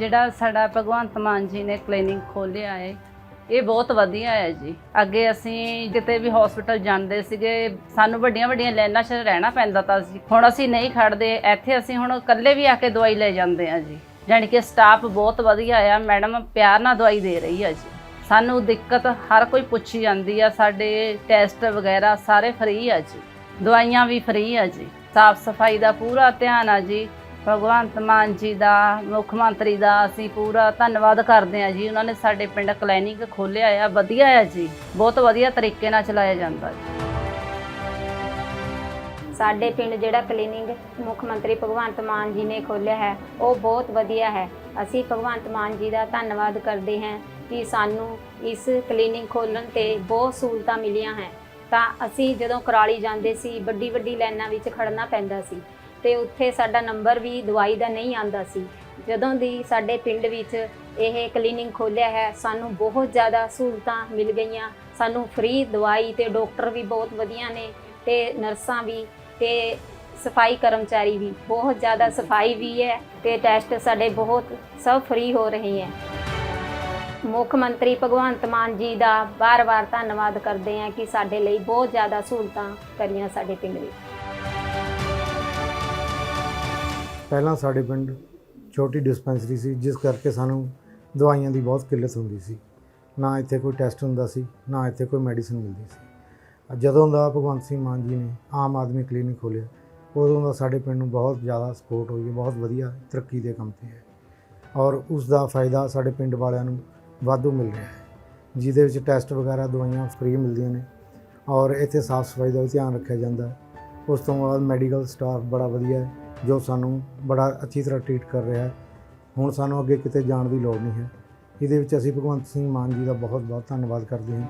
ਜਿਹੜਾ ਸਾਡਾ ਭਗਵੰਤ ਮਾਨ ਜੀ ਨੇ ਕਲੀਨਿਕ ਖੋਲ੍ਹਿਆ ਹੈ ਇਹ ਬਹੁਤ ਵਧੀਆ ਹੈ ਜੀ। ਅੱਗੇ ਅਸੀਂ ਜਿੱਤੇ ਵੀ ਹਸਪੀਟਲ ਜਾਂਦੇ ਸੀਗੇ, ਸਾਨੂੰ ਵੱਡੀਆਂ ਵੱਡੀਆਂ ਲਾਈਨਾਂ 'ਚ ਰਹਿਣਾ ਪੈਂਦਾ ਤਾਂ ਸੀ। ਹੁਣ ਅਸੀਂ ਨਹੀਂ ਖੜਦੇ ਇੱਥੇ ਅਸੀਂ ਹੁਣ ਇਕੱਲੇ ਵੀ ਆ ਕੇ ਦਵਾਈ ਲੈ ਜਾਂਦੇ ਆ ਜੀ। ਜਾਣੀ ਕਿ ਸਟਾਫ ਬਹੁਤ ਵਧੀਆ ਆ, ਮੈਡਮ ਪਿਆਰ ਨਾਲ ਦਵਾਈ ਦੇ ਰਹੀ ਆ ਜੀ। ਸਾਨੂੰ ਦਿੱਕਤ ਹਰ ਕੋਈ ਪੁੱਛੀ ਜਾਂਦੀ ਆ, ਸਾਡੇ ਟੈਸਟ ਵਗੈਰਾ ਸਾਰੇ ਫ੍ਰੀ ਆ ਜੀ। ਦਵਾਈਆਂ ਵੀ ਫ੍ਰੀ ਆ ਜੀ। ਸਾਫ਼ ਸਫ਼ਾਈ ਦਾ ਪੂਰਾ ਧਿਆਨ ਆ ਜੀ। ਭਗਵੰਤ ਮਾਨ ਜੀ ਦਾ, ਮੁੱਖ ਮੰਤਰੀ ਦਾ ਅਸੀਂ ਪੂਰਾ ਧੰਨਵਾਦ ਕਰਦੇ ਹਾਂ ਜੀ। ਉਹਨਾਂ ਨੇ ਸਾਡੇ ਪਿੰਡ ਕਲੀਨਿਕ ਖੋਲ੍ਹਿਆ ਆ, ਵਧੀਆ ਆ ਜੀ। ਬਹੁਤ ਵਧੀਆ ਤਰੀਕੇ ਨਾਲ ਚਲਾਇਆ ਜਾਂਦਾ ਜੀ। ਸਾਡੇ ਪਿੰਡ ਜਿਹੜਾ ਕਲੀਨਿਕ ਮੁੱਖ ਮੰਤਰੀ ਭਗਵੰਤ ਮਾਨ ਜੀ ਨੇ ਖੋਲ੍ਹਿਆ ਹੈ, ਉਹ ਬਹੁਤ ਵਧੀਆ ਹੈ। ਅਸੀਂ ਭਗਵੰਤ ਮਾਨ ਜੀ ਦਾ ਧੰਨਵਾਦ ਕਰਦੇ ਹਾਂ ਕਿ ਸਾਨੂੰ ਇਸ ਕਲੀਨਿਕ ਖੋਲ੍ਹਣ ਤੇ ਬਹੁਤ ਸਹੂਲਤਾਂ ਮਿਲੀਆਂ ਹੈ। ਤਾਂ ਅਸੀਂ ਜਦੋਂ ਕਰਾਲੀ ਜਾਂਦੇ ਸੀ ਵੱਡੀ ਵੱਡੀ ਲਾਈਨਾਂ ਵਿੱਚ ਖੜਨਾ ਪੈਂਦਾ ਸੀ। ਤੇ ਉੱਥੇ ਸਾਡਾ ਨੰਬਰ ਵੀ ਦਵਾਈ ਦਾ ਨਹੀਂ ਆਂਦਾ ਸੀ। ਜਦੋਂ ਦੀ ਸਾਡੇ ਪਿੰਡ ਵਿੱਚ ਇਹ ਕਲੀਨਿਕ ਖੋਲ੍ਹਿਆ ਹੈ, ਸਾਨੂੰ ਬਹੁਤ ਜ਼ਿਆਦਾ ਸਹੂਲਤਾਂ ਮਿਲ ਗਈਆਂ। ਸਾਨੂੰ ਫ੍ਰੀ ਦਵਾਈ ਤੇ ਡਾਕਟਰ ਵੀ ਬਹੁਤ ਵਧੀਆ ਨੇ ਤੇ ਨਰਸਾਂ ਵੀ ਤੇ ਸਫ਼ਾਈ ਕਰਮਚਾਰੀ ਵੀ, ਬਹੁਤ ਜ਼ਿਆਦਾ ਸਫ਼ਾਈ ਵੀ ਹੈ ਤੇ ਟੈਸਟ ਸਾਡੇ ਬਹੁਤ ਸਭ ਫ੍ਰੀ ਹੋ ਰਹੇ ਹੈ। ਮੁੱਖ ਮੰਤਰੀ ਭਗਵੰਤ ਮਾਨ ਜੀ ਦਾ ਬਾਰ-ਬਾਰ ਧੰਨਵਾਦ ਕਰਦੇ ਹਾਂ ਕਿ ਸਾਡੇ ਲਈ ਬਹੁਤ ਜ਼ਿਆਦਾ ਸਹੂਲਤਾਂ ਕਰੀਆਂ ਸਾਡੇ ਪਿੰਡ ਵਿੱਚ। ਪਹਿਲਾਂ ਸਾਡੇ ਪਿੰਡ ਛੋਟੀ ਡਿਸਪੈਂਸਰੀ ਸੀ, ਜਿਸ ਕਰਕੇ ਸਾਨੂੰ ਦਵਾਈਆਂ ਦੀ ਬਹੁਤ ਕਿੱਲਤ ਹੁੰਦੀ ਸੀ। ਨਾ ਇੱਥੇ ਕੋਈ ਟੈਸਟ ਹੁੰਦਾ ਸੀ, ਨਾ ਇੱਥੇ ਕੋਈ ਮੈਡੀਸਿਨ ਮਿਲਦੀ ਸੀ। ਜਦੋਂ ਦਾ ਭਗਵੰਤ ਸਿੰਘ ਮਾਨ ਜੀ ਨੇ ਆਮ ਆਦਮੀ ਕਲੀਨਿਕ ਖੋਲ੍ਹਿਆ, ਉਦੋਂ ਦਾ ਸਾਡੇ ਪਿੰਡ ਨੂੰ ਬਹੁਤ ਜ਼ਿਆਦਾ ਸਪੋਰਟ ਹੋਈ ਹੈ, ਬਹੁਤ ਵਧੀਆ ਤਰੱਕੀ ਦੇ ਕੰਮ ਤੇ ਹੈ। ਔਰ ਉਸ ਦਾ ਫਾਇਦਾ ਸਾਡੇ ਪਿੰਡ ਵਾਲਿਆਂ ਨੂੰ ਵਾਧੂ ਮਿਲ ਰਿਹਾ ਹੈ, ਜਿਹਦੇ ਵਿੱਚ ਟੈਸਟ ਵਗੈਰਾ ਦਵਾਈਆਂ ਫ੍ਰੀ ਮਿਲਦੀਆਂ ਨੇ ਔਰ ਇੱਥੇ ਸਾਫ਼ ਸਫ਼ਾਈ ਦਾ ਵੀ ਧਿਆਨ ਰੱਖਿਆ ਜਾਂਦਾ। ਹੈ ਉਸ ਤੋਂ ਬਾਅਦ ਮੈਡੀਕਲ ਸਟਾਫ ਬੜਾ ਵਧੀਆ ਹੈ। ਜੋ ਸਾਨੂੰ ਬੜਾ ਅੱਛੀ ਤਰ੍ਹਾਂ ਟ੍ਰੀਟ ਕਰ ਰਿਹਾ ਹੈ। ਹੁਣ ਸਾਨੂੰ ਅੱਗੇ ਕਿਤੇ ਜਾਣ ਦੀ ਲੋੜ ਨਹੀਂ ਹੈ। ਇਹਦੇ ਵਿੱਚ ਅਸੀਂ ਭਗਵੰਤ ਸਿੰਘ ਮਾਨ ਜੀ ਦਾ ਬਹੁਤ ਬਹੁਤ ਧੰਨਵਾਦ ਕਰਦੇ ਹਾਂ।